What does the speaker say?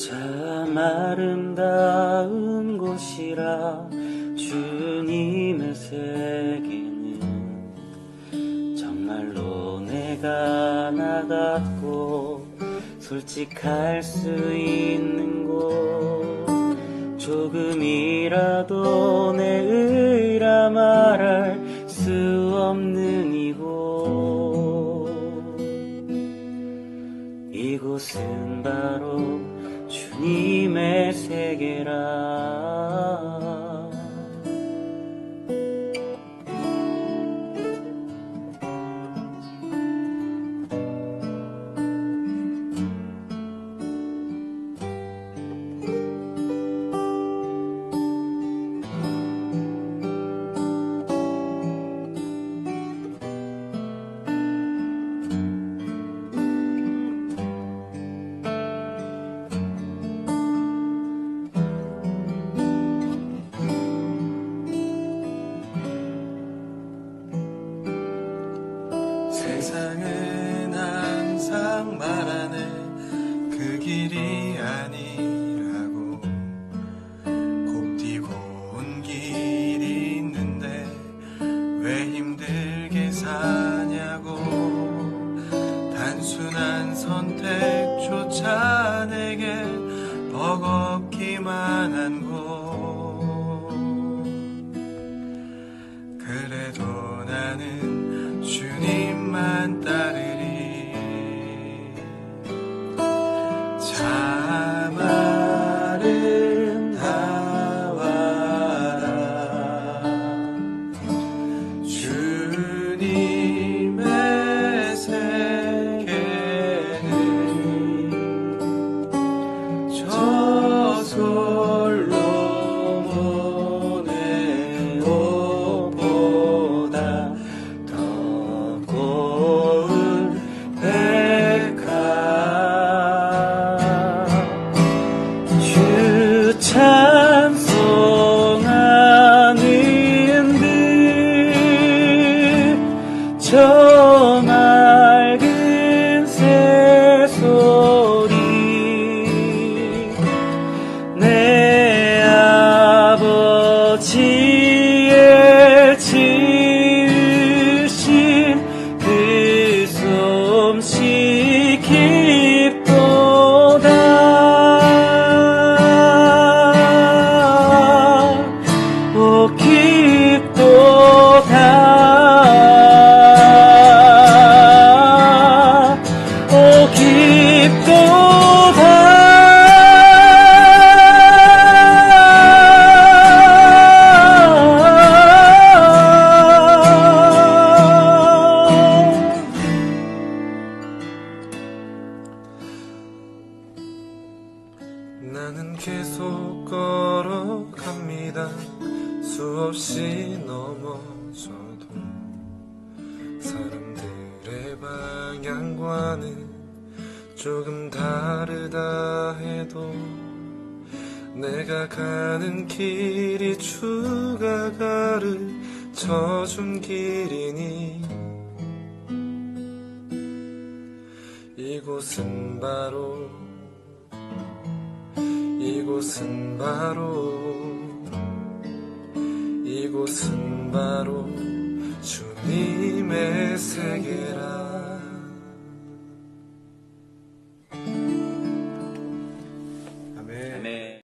참 아름다운 곳이라 주님의 세계는 정말로 내가 나갔고 솔직할 수 있는 곳. 조금이라도 내 의라 말할 수 없는 이곳. 이곳은 바로 주 님의 세계라 말하네. 그 길이 아니라고. 곱디고 온 길이 있는데 왜 힘들게 사냐고. 단순한 선택조차 내게 버겁기만 한 곳. 그래도 찬송하는 듯저 맑은 새소리. 내 아버지의 지으신 그 솜씨 나는 계속 걸어갑니다. 수없이 넘어져도 사람들의 방향과는 조금 다르다 해도 내가 가는 길이 주가 가르쳐준 길이니 이곳은 바로 이곳은 바로 이곳은 바로 주님의